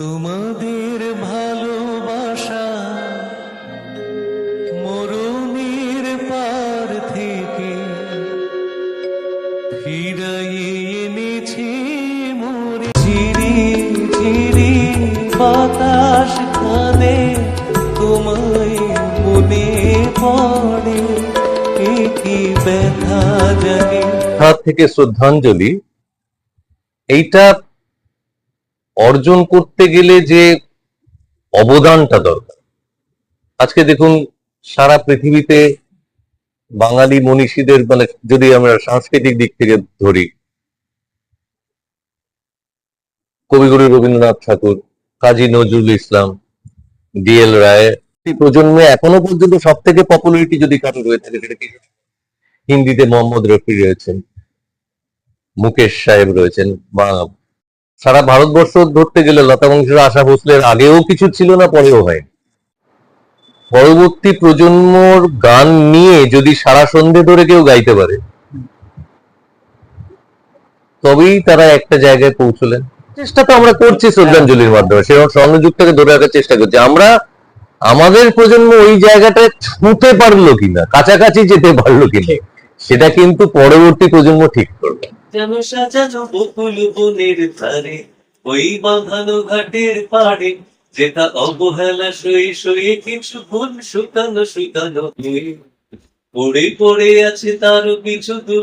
তোমাদের ভালোবাসা মরুনির পার থেকে ফিরাইয়ে এনেছি মোরে। ঝিরি ঝিরি বাতাস কানে তোমায় মনে পড়ে কি ব্যথা জাগে। হাত থেকে শ্রদ্ধাঞ্জলি, এইটা অর্জন করতে গেলে যে অবদানটা দরকার। আজকে দেখুন, সারা পৃথিবীতে বাঙালি মনীষীদের মানে যদি আমরা সাংস্কৃতিক দিক থেকে ধরি, কবিগুরু রবীন্দ্রনাথ ঠাকুর, কাজী নজরুল ইসলাম ডিএল রায় প্রজন্মে এখনও পর্যন্ত সব থেকে পপুলারিটি যদি কারও রয়ে থাকে, সেটা কি? হিন্দিতে মোহাম্মদ রফি রয়েছেন, মুকেশ সাহেব রয়েছেন, বা সারা ভারতবর্ষ ধরতে গেলে লতা মঙ্গেশকর আশা ভোসলের আগেও কিছু ছিল না পরেও হয় পরবর্তী প্রজন্মর গান নিয়ে যদি সারা সন্ধে ধরে কেউ গাইতে পারে তবেই তারা একটা জায়গায় পৌঁছলেন। চেষ্টা তো আমরা করছি শ্রদ্ধাঞ্জলির মাধ্যমে সেরকম স্বর্ণযুগটাকে ধরে রাখার চেষ্টা করছি। আমরা আমাদের প্রজন্ম ওই জায়গাটায় ছুঁতে পারল কিনা কাছাকাছি যেতে পারল কিনা সেটা কিন্তু পরবর্তী প্রজন্ম ঠিক করবে। যেন সাজানো বকুল বনের ধারে, ওই বাঁধানো ঘাটের পাড়ে, যেটা অবহেলা সয়ে সয়ে কিছু ভুল শুকানো শুকানো পড়ে পড়ে আছে তার কিছু দূর